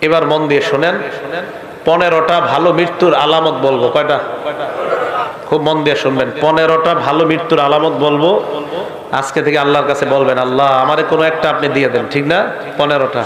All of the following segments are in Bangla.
এবার মন দিয়ে শোনেন পনেরোটা ভালো মৃত্যুর আলামত বলবো কয়টা খুব মন দিয়ে শুনবেন পনেরোটা ভালো মৃত্যুর আলামত বলবো আজকে থেকে আল্লাহর কাছে বলবেন আল্লাহ আমারে কোনো একটা আপনি দিয়ে দেন ঠিক না পনেরোটা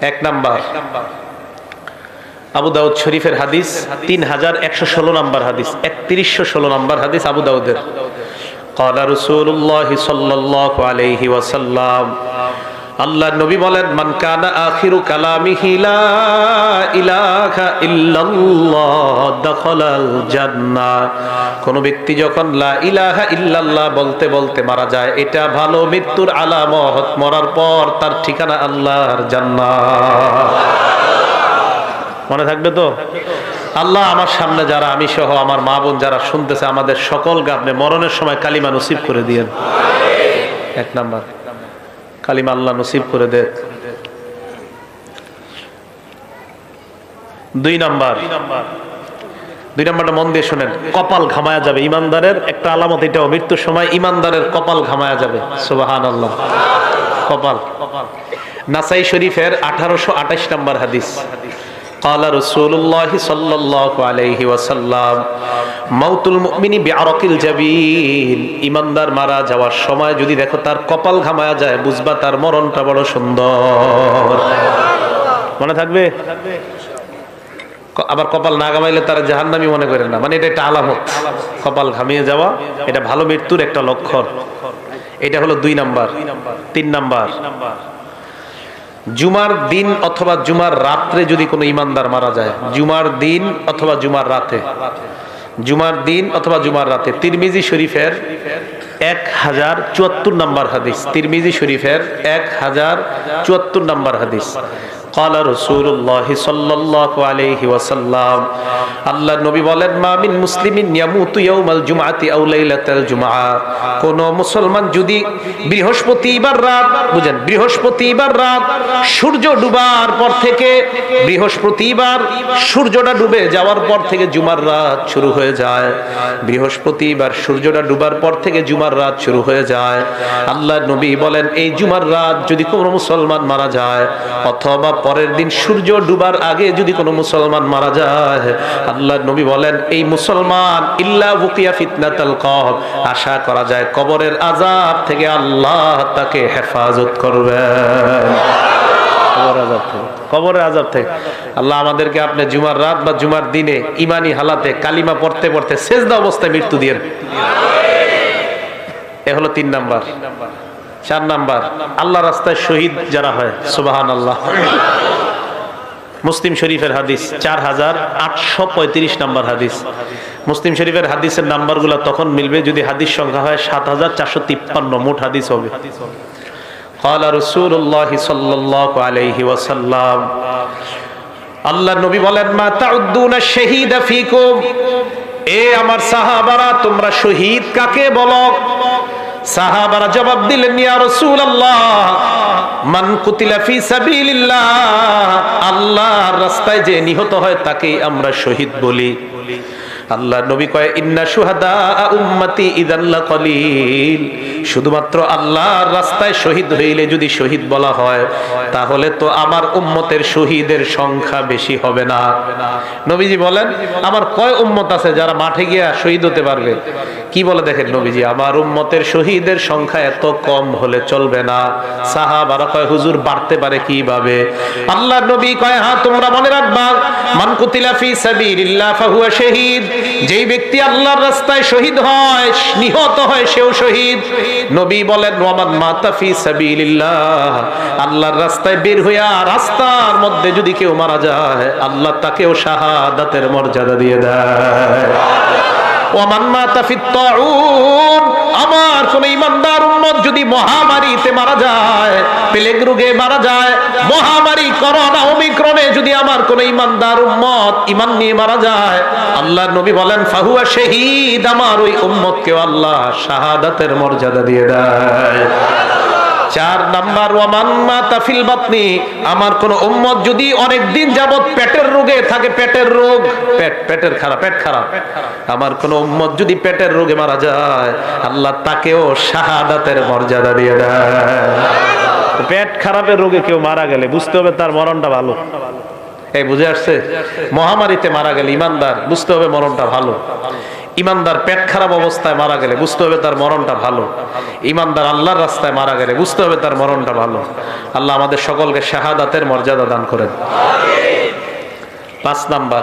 এক নাম্বার আবু দাউদ শরীফের হাদিস তিন হাজার একশো ষোলো নাম্বার হাদিস একত্রিশশো ষোলো নাম্বার হাদিস আবু দাউদের قال رسول الله صلى الله عليه وسلم আল্লাহ নবী বলেন, মান কানা আখিরু কালামিহি লা ইলাহা ইল্লাল্লাহ দাখালাল জান্নাহ। কোন ব্যক্তি যখন লা ইলাহা ইল্লাল্লাহ বলতে বলতে মারা যায়, এটা ভালো মৃত্যুর আলামত, মরার পর তার ঠিকানা আল্লাহর জান্নাত মনে থাকবে তো? আল্লাহ আমার সামনে যারা, আমি সহ আমার মা বোন যারা শুনতেছে আমাদের সকলকে আপনি মরণের সময় কালিমা নসিব করে দিয়েন। এক নাম্বার। কালিমা আল্লাহ নসিব করে দে। দুই নাম্বার। দুই নাম্বারটা মন দিয়ে শোনেন, কপাল ঘামায়া যাবে। ইমানদারের একটা আলামত এটাও, মৃত্যুর সময় ইমানদারের কপাল ঘামায়া যাবে। সুবাহান আল্লাহ কপাল। নাসাই শরীফের আঠারোশো আঠাশ নাম্বার হাদিস। قال رسول الله صلى الله عليه وسلم موت المؤمن بعرق الجبين ইমানদার মারা যাওয়ার সময় যদি দেখো তার কপাল ঘামায়া যায় বুঝবা তার মরণটা বড় সুন্দর মনে থাকবে ক- আবার কপাল না ঘামাইলে তারা জাহান্নামি মনে করেন না মানে এটা একটা আলামত কপাল ঘামিয়ে যাওয়া এটা ভালো মৃত্যুর একটা লক্ষণ এটা হলো দুই নাম্বার তিন নাম্বার জুমার দিন অথবা জুমার রাত্রে যদি কোনো ইমানদার মারা যায়, জুমার দিন অথবা জুমার রাতে। জুমার দিন অথবা জুমার রাতে। তিরমিজি শরীফের এক হাজার চুয়াত্তর নম্বর হাদিস। তিরমিজি শরীফের এক হাজার চুয়াত্তর নম্বর হাদিস। قال رسول الله صلى الله عليه وسلم আল্লাহ নবী বলেন মা মিন মুসলিমিন ইয়ামুতু ইয়াউমাল জুমআতি আও লাইলাতাল জুমআ কোন মুসলমান যদি বৃহস্পতিবার রাত বুঝেন বৃহস্পতিবার রাত সূর্য ডুবার পর থেকে বৃহস্পতিবার সূর্যটা ডুবে যাওয়ার পর থেকে জুমার রাত শুরু হয়ে যায় বৃহস্পতিবার সূর্যটা ডুবার পর থেকে জুমার রাত শুরু হয়ে যায় আল্লাহ নবী বলেন এই জুমার রাত যদি কোনো মুসলমান মারা যায় অথবা পরের দিন সূর্য ডুবার আগে যদি কোনো মুসলমান মারা যায় আল্লাহ নবী বলেন, এই মুসলমান, ইল্লা বুকিয়া ফিতনাতাল কবর। আশা করা যায় কবরের আযাব থেকে আল্লাহ তাকে হেফাজত করবেন। কবর আজাব থেকে, কবরের আজাব থেকে। আল্লাহ আমাদেরকে আপনি জুমার রাত বা জুমার দিনে ইমানি হালাতে কালিমা পড়তে পড়তে সেজদা অবস্থায় মৃত্যু দিয়েন। এ হলো তিন নাম্বার। চার নাম্বার আল্লাহ রাস্তায় শহীদ যারা হয় সুবাহান আল্লাহ মুসলিম শরীফের হাদিস চার হাজার আটশো পঁয়ত্রিশ নাম্বার হাদিস মুসলিম শরীফের হাদিসের নাম্বারগুলো তখন মিলবে যদি হাদিস সংখ্যা হয় সাত হাজার চারশো তিপ্পান্ন মোট হাদিস হবে قال رسول الله صلى الله عليه وسلم আল্লাহ নবী বলেন মা তাউদ্দুনা শাহীদা ফিকুম এ আমার সাহাবারা তোমরা শহীদ কাকে বলো সাহাবারা জবাব দিলেন, ইয়া রাসূলুল্লাহ, মান কুতিলা ফি সাবিলিল্লাহ, আল্লাহর রাস্তায় যে নিহত হয় তাকেই আমরা শহীদ বলি। আল্লাহ নবী কয়, ইন্না সুহাদা উম্মতি ইদাল্লা কলিল। শুধুমাত্র আল্লাহর রাস্তায় শহীদ হইলে যদি শহীদ বলা হয়, তাহলে তো আমার উম্মতের শহীদের সংখ্যা বেশি হবে না। নবীজি বলেন, আমার কয় উম্মত আছে যারা মাঠে গিয়া শহীদ হতে পারবে? কি বলে দেখেন নবীজি, আমার উম্মতের শহীদের সংখ্যা এত কম হলে চলবে না। সাহাবারা কয়, হুজুর, বাড়তে পারে কীভাবে? আল্লাহ নবী কয় হ্যাঁ তোমরা মনে রাখবা, মান কুতিলা ফি সাবিলিল্লাহ ফাহুয়া শহীদ। যেই ব্যক্তি আল্লাহর রাস্তায় শহীদ হয়, নিহত হয়, সেও শহীদ। নবী বলেন, ওয়ামান মাতা ফি সাবিলিল্লাহ। আল্লাহর রাস্তায় বের হইয়া রাস্তার মধ্যে যদি কেউ মারা যায়, আল্লাহ তাকেও শাহাদাতের মর্যাদা দিয়ে দেয়। আমার কোন ইমানদার যদি মহামারীতে মারা যায়, প্লেগ রোগে মারা যায়, মহামারী, করোনা, ওমিক্রনে যদি আমার কোন ইমানদার উম্মত ইমান নিয়ে মারা যায় আল্লাহ নবী বলেন, ফাহুয়া শহীদ আমার ওই উম্মতকেও আল্লাহ শাহাদাতের মর্যাদা দিয়ে দেয়। চার নাম্বার, ওয়ামান মাতা ফিল বাতনি, আমার কোন উম্মত যদি অনেক দিন যাবত পেটের রোগে থাকে, পেটের রোগ, পেট, পেটের খারাপ, পেট খারাপ। আমার কোন উম্মত যদি পেটের রোগে মারা যায়, আল্লাহ তাকেও শাহাদাতের মর্যাদা দিয়ে দেয়। পেট খারাপের রোগে কেউ মারা গেলে বুঝতে হবে তার মরণটা ভালো। এই বুঝে আসছে? মহামারীতে মারা গেলে ইমানদার, বুঝতে হবে মরণটা ভালো। ইমানদার পেট খারাপ অবস্থায় মারা গেলে বুঝতে হবে তার মরণটা ভালো। ইমানদার আল্লাহর রাস্তায় মারা গেলে বুঝতে হবে তার মরণটা ভালো। আল্লাহ আমাদের সকলকে শাহাদাতের মর্যাদা দান করেন। পাঁচ নাম্বার।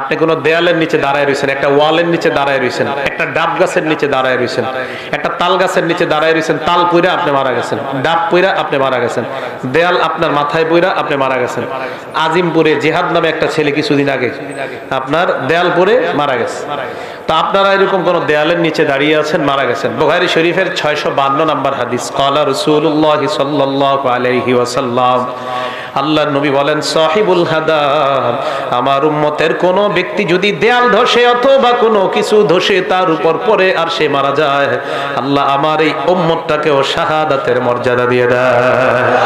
আপনি কোন দেয়ালের নিচে দাঁড়ায় রয়েছেন, একটা ওয়ালের নিচে দাঁড়ায় রয়েছেন, একটা ডাব গাছের নিচে দাঁড়ায় রয়েছেন, একটা তাল গাছের নিচে দাঁড়ায় রয়েছেন, তাল পুইরা আপনি মারা গেছেন, ডাব পুইরা আপনি মারা গেছেন, দেয়াল আপনার মাথায় পুইরা আপনি মারা গেছেন। আজিমপুরে জেহাদ নামে একটা ছেলে কিছুদিন আগে আপনার দেয়াল পরে মারা গেছে। তো আপনারা এরকম কোন দেয়ালের নিচে দাঁড়িয়ে আছেন, মারা গেছেন। বুখারী শরীফের ছয়শো বান্ন নাম্বার হাদিস, কলা রসুল্লাহ সাল্লাল্লাহু আলাইহি ওয়াসাল্লাম আল্লাহ নবী বলেন সাহিবুল হাদাব আমার উম্মতের কোন ব্যক্তি যদি দেয়াল ধসে অথবা কোনো কিছু ধসে তার উপর পরে আর সে মারা যায় আল্লাহ আমার এই উম্মতটাকেও শাহাদাতের মর্যাদা দিয়ে দেয়।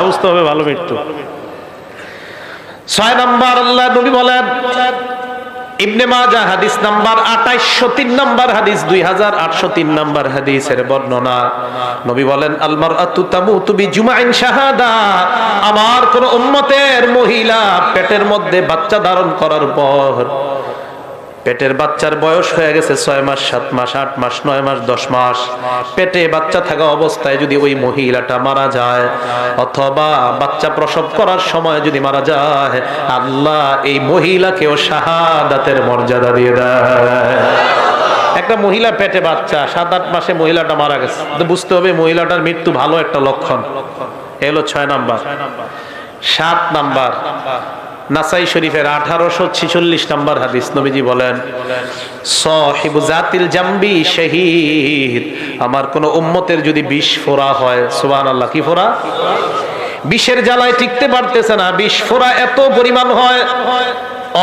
বুঝতে হবে ভালো মৃত্যু। ছয় নম্বর আল্লাহ নবী বলেন ইবনে মাজা হাদিস নাম্বার আঠাইশশো তিন নাম্বার হাদিস, দুই হাজার আটশো তিন নাম্বার হাদিসের বর্ণনা। নবী বলেন আলমার আতুতামু তুমি জুমাইন শাহাদা। আমার কোন উম্মতের মহিলা পেটের মধ্যে বাচ্চা ধারণ করার পর পেটের বাচ্চার বয়স হয়ে গেছে ছয় মাস, সাত মাস, আট মাস, নয় মাস, দশ মাস। পেটে বাচ্চা থাকা অবস্থায় যদি ওই মহিলাটা মারা যায়, অথবা বাচ্চা প্রসব করার সময় যদি মারা যায়, আল্লাহ এই মহিলাকেও শাহাদাতের মর্যাদা দিয়ে দেয়। একটা মহিলা পেটে বাচ্চা, সাত, আট মাসে মহিলাটা মারা গেছে। বুঝতে হবে মহিলাটার মৃত্যু ভালো একটা লক্ষণ। এ হলো ছয় নাম্বার। সাত নাম্বার। নাসাই শরীফের আঠারোশো ছিচল্লিশ নম্বর হাদিস নবীজি বলেন জাতিল জাম্বি শহীদ। আমার কোন উম্মতের যদি বিষ ফোড়া হয় সুবান আল্লাহ কি ফোরা বিষের জ্বালায় টিকতে পারতেছে না বিষ ফোরা এত পরিমাণ হয়,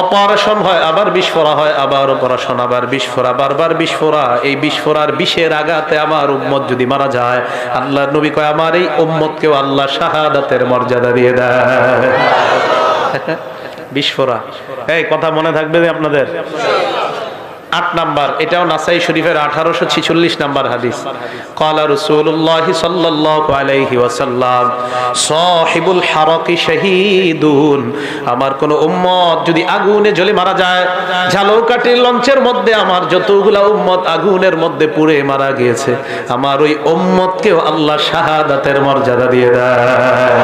অপারেশন হয়, আবার বিস্ফোরা হয়, আবার অপারেশন, আবার বিস্ফোরা বারবার বিস্ফোরা এই বিস্ফোরার বিষের আঘাতে আমার উম্মত যদি মারা যায় আল্লাহ নবী কয়, আমার এই উম্মতকেও আল্লাহ শাহাদাতের মর্যাদা দিয়ে দেয়। বিস্ফোরা। এই, কথা মনে থাকবে আপনাদের? আট নাম্বার, এটাও নাসাই শরীফের আঠারোশো ছিচল্লিশ নাম্বার হাদিস। রসুল্লাহ ওয়াসাল্লাম আমার কোন উম্মত যদি আগুনে জ্বলে মারা যায় ঝালকাঠির লঞ্চের মধ্যে আমার যতগুলা উম্মত আগুনের মধ্যে পুড়ে মারা গিয়েছে, আমার ওই উম্মতকেও আল্লাহ শাহাদাতের মর্যাদা দিয়ে দেয়।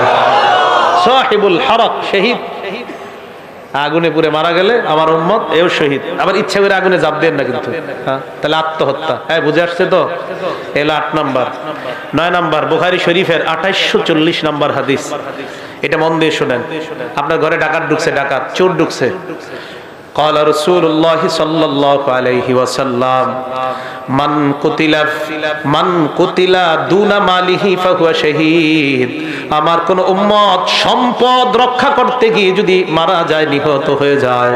শহীদ। আগুনে পুড়ে মারা গেলে আমার উম্মত এও শহীদ আবার ইচ্ছা করে আগুনে জাপ দেন না কিন্তু হ্যাঁ তাহলে আত্মহত্যা হ্যাঁ বুঝে আসছে তো এলো আট নাম্বার নয় নাম্বার বুখারি শরীফের আঠাইশো চল্লিশ নাম্বার হাদিস এটা মন দিয়ে শোনেন আপনার ঘরে ডাকাত ঢুকছে ডাকাত চোর ঢুকছে قال رسول الله صلى الله عليه وسلم মান কতিলা মান কতিলা দুনা মালিহি ফাহুয়া শহীদ। আমার কোন উম্মত সম্পদ রক্ষা করতে গিয়ে যদি মারা যায়, নিহত হয়ে যায়।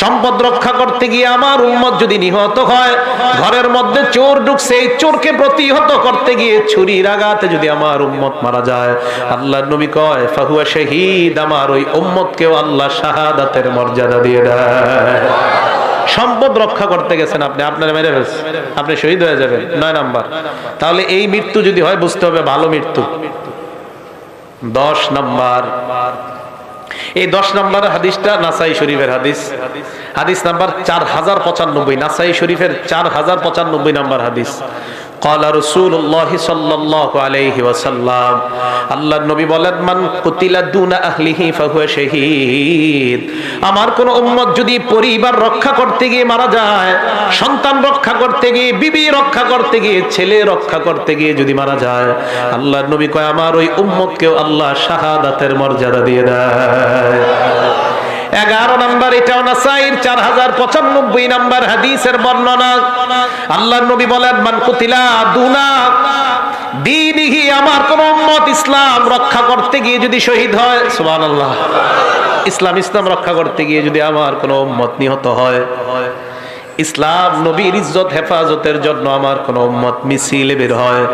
সম্পদ রক্ষা করতে গিয়ে আমার উম্মত যদি নিহত হয়, ঘরের মধ্যে চোর ঢুকছে, এই চোরকে প্রতিহত করতে গিয়ে ছুরি রাগাতে যদি আমার উম্মত মারা যায়, আল্লাহর নবী কয়, ফাহুয়া শহীদ আমার ওই উম্মতকেও আল্লাহ শাহাদাতের মর্যাদা দিয়ে দেয়। সম্পদ রক্ষা করতে গেছেন আপনি, আপনার মেরে ফেলছেন আপনি শহীদ হয়ে যাবেন। নয় নাম্বার। তাহলে এই মৃত্যু যদি হয়, বুঝতে হবে ভালো মৃত্যু। দশ নাম্বার। এই দশ নাম্বার হাদিসটা নাসাই শরীফের হাদিস। হাদিস নাম্বার চার হাজার পঁচানব্বই। নাসাই শরীফের চার হাজার পঁচানব্বই নাম্বার হাদিস। قال رسول الله صلى الله عليه وسلم আল্লাহ নবী বলেন মান কুতিলা দুনা আহলিহি ফাহুয়া শাহীদ আমার কোন উম্মত যদি পরিবার রক্ষা করতে গিয়ে মারা যায় সন্তান রক্ষা করতে গিয়ে বিবি রক্ষা করতে গিয়ে ছেলে রক্ষা করতে গিয়ে যদি মারা যায় আল্লাহ নবী কয় আমার ওই উম্মতকেও আল্লাহ শাহাদাতের মর্যাদা দিয়ে দেয় এগারো নাম্বার, এটাও না সাইর, চার হাজার পঁচানব্বই নাম্বার হাদিসের বর্ণনা। আল্লাহ নবী বলেন, মান কুতিলা দুনা, দিনহি, আমার কোন ইসলাম রক্ষা করতে গিয়ে যদি শহীদ হয়। সুবহানাল্লাহ। ইসলাম ইসলাম রক্ষা করতে গিয়ে যদি আমার কোন মত নিহত হয়। ইসলাম নবীর ইজ্জত, হেফাজতের জন্য আমার কোন উম্মত মিছিল বের হয়।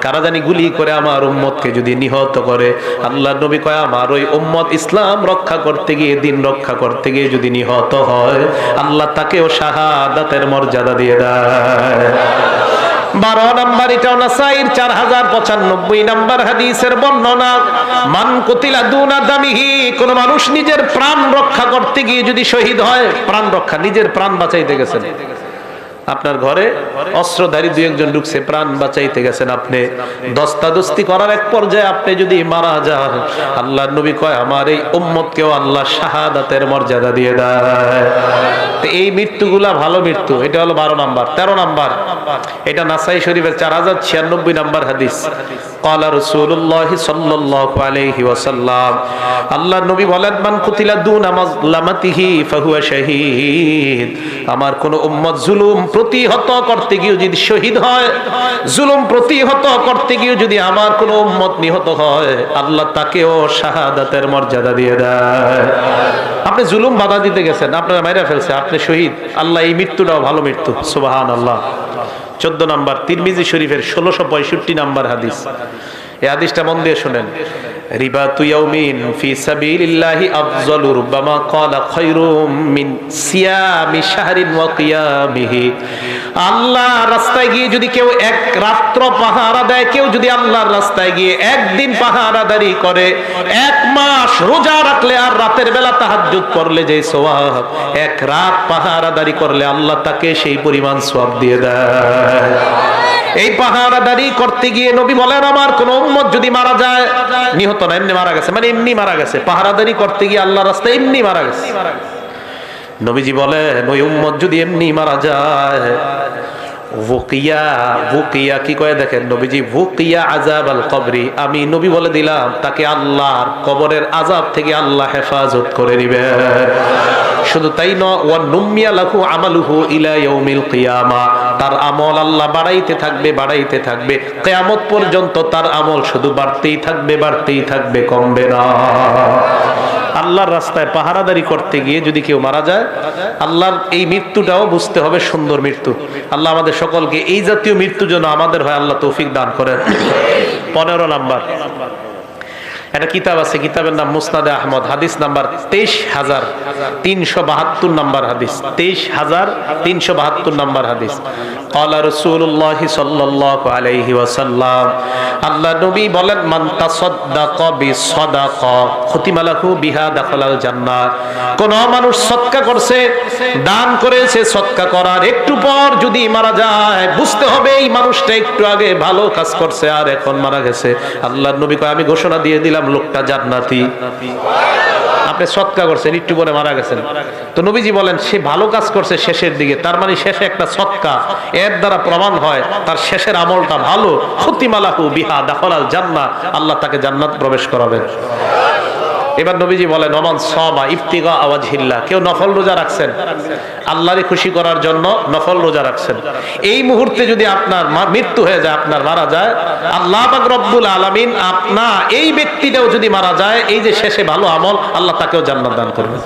কারা জানি গুলি করে আমার উম্মতকে যদি নিহত করে। আল্লাহ নবী কয়, আমার ওই উম্মত ইসলাম রক্ষা করতে গিয়ে, দিন রক্ষা করতে গিয়ে যদি নিহত হয়, আল্লাহ তাকেও শাহাদাতের মর্যাদা দিয়ে দেয়। বারো নাম্বার, এটাও নাসাইর, চার হাজার পঁচানব্বই নাম্বার হাদিসের বর্ণনা। মান কুতিলা দুনা দামিহি, কোন মানুষ নিজের প্রাণ রক্ষা করতে গিয়ে যদি শহীদ হয়, প্রাণ রক্ষা, নিজের প্রাণ বাঁচাইতে গেছেন। আপনার ঘরে অস্ত্রধারী দুই একজন ঢুকছে প্রাণ বাঁচাইতে গেছেন আপনি দস্তাদস্তি করার এক পর্যায়ে আপনি যদি মারা যান আল্লাহ নবী কয় আমার এই উম্মতকেও আল্লাহ শাহাদাতের মর্যাদা দিয়ে দেয় তো এই মৃত্যুগুলা ভালো মৃত্যু এটা হলো বারো নাম্বার তেরো নাম্বার এটা নাসাই শরীফের চার হাজার ছিয়ানব্বই নাম্বার হাদিস قال رسول الله صلى الله عليه وسلم আল্লাহ নবী বলেন মান কুতিলা দুনা মাজলামাতিহি ফাহুয়া শাহীদ আমার কোন উম্মত জুলুম প্রতিহত করতে গিয়ে যদি শহীদ হয়, জুলুম প্রতিহত করতে গিয়ে যদি আমার কোন উম্মত নিহত হয়, আল্লাহ তাকেও শাহাদাতের মর্যাদা দিয়ে দেয়। আপনি জুলুম বাধা দিতে গেছেন, আপনারা মাইরা ফেলছে, আপনি শহীদ, আল্লাহ এই মৃত্যুটাও ভালো মৃত্যু সুবাহান আল্লাহ চোদ্দ নাম্বার, তিরমিজি শরীফের ষোলোশো পঁয়ষট্টি নাম্বার হাদিস। এই হাদিসটা মন দিয়ে শোনেন। রিবাতু ইয়াউমিন ফি সাবিলিল্লাহি আফজালু, রুব্বামা আল্লাহ রাস্তায় গিয়ে যদি কেউ এক রাত্র পাহারা দেয়, কেউ যদি আল্লাহর রাস্তায় গিয়ে একদিন পাহারাদারি করে, এক মাস রোজা রাখলে আর রাতের বেলা তাহাজ্জুদ করলে যে সওয়াব, এক রাত পাহারাদারি করলে আল্লাহ তাকে সেই পরিমাণ সওয়াব দিয়ে দেয়। এই পাহারাদারি করতে গিয়ে নবী বলেন, আমার কোন উম্মত যদি মারা যায়, নিহত না, এমনি মারা গেছে। মানে এমনি মারা গেছে। পাহারাদারি করতে গিয়ে আল্লাহ রাস্তায় এমনি মারা গেছে। নবীজি বলেন, ওই উম্মত যদি এমনি মারা যায় কি নবীজি আজাব আমি নবী বলে দিলাম, তাকে আল্লাহর কবরের আজাব থেকে আল্লাহ হেফাজত করে নিবে শুধু তাই নুমিয়া লাহু আমালুহু ইলা ইয়াউমিল কিয়ামা। তার আমল আল্লাহ বাড়াইতে থাকবে বাড়াইতে থাকবে। কিয়ামত পর্যন্ত তার আমল শুধু বাড়তেই থাকবে বাড়তেই থাকবে, কমবে না। আল্লাহর রাস্তায় পাহারাদারি করতে গিয়ে যদি কেউ মারা যায়, আল্লাহর এই মৃত্যুটাও বুঝতে হবে সুন্দর মৃত্যু। আল্লাহ আমাদের সকলকে এই জাতীয় মৃত্যু যেন আমাদের হয়, আল্লাহ তৌফিক দান করেন। পনেরো নাম্বার। একটা কিতাব আছে, কিতাবের নাম মুসনাদে আহমদ, হাদিস নাম্বার তেইশ হাজার তিনশো বাহাত্তর নাম্বার হাদিস, তেইশ হাজার তিনশো বাহাত্তর নাম্বার হাদিস। قال رسول الله صلى الله عليه وسلم আল্লাহ নবী বলেন মান তাসাদ্দাকা বিসাদাকা খুতিমা লাহু বিহা দাখালাল জান্নাহ কোন মানুষ সদকা করছে দান করেছে সদকা করার একটু পর যদি মারা যায় বুঝতে হবে এই মানুষটা একটু আগে ভালো কাজ করছে আর এখন মারা গেছে আল্লাহ নবী কয় আমি ঘোষণা দিয়ে দিলাম লোকটা জান্নাতি আপনি সৎকা করছেন একটু পরে মারা গেছেন তো নবীজি বলেন, সে ভালো কাজ করছে শেষের দিকে। তার মানে শেষে একটা সৎকা। এর দ্বারা প্রমাণ হয়, তার শেষের আমলটা ভালো। খতিমালাহু বিহা, দাখলাল জান্নাহ। আল্লাহ তাকে জান্নাত প্রবেশ করাবেন। এবার নবীজি বলেন অমান সমা ইফতিগা আওয়াজ হিল্লা কেউ নফল রোজা রাখছেন? আল্লাহরে খুশি করার জন্য নফল রোজা রাখছেন। এই মুহূর্তে যদি আপনার মৃত্যু হয়ে যায়, আপনার মারা যায়, আল্লাহ পাক রব্বুল আলামিন আপনা এই ব্যক্তিটাও যদি মারা যায়, এই যে শেষে ভালো আমল, আল্লাহ তাকেও জান্নাত দান করবেন।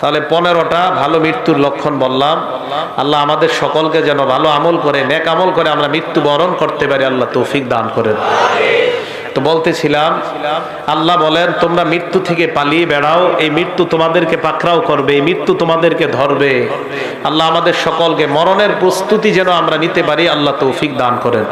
তাহলে পনেরোটা ভালো মৃত্যুর লক্ষণ বললাম। আল্লাহ আমাদের সকলকে যেন ভালো আমল করে, নেক আমল করে আমরা মৃত্যু বরণ করতে পারি, আল্লাহ তৌফিক দান করেন তো বলতেছিলাম, আল্লাহ বলেন, তোমরা মৃত্যু থেকে পালিয়ে বেড়াও, এই মৃত্যু তোমাদেরকে পাকড়াও করবে, এই মৃত্যু তোমাদেরকে ধরবে। আল্লাহ আমাদের সকলকে মরণের প্রস্তুতি যেন আমরা নিতে পারি, আল্লাহ তৌফিক দান করেন।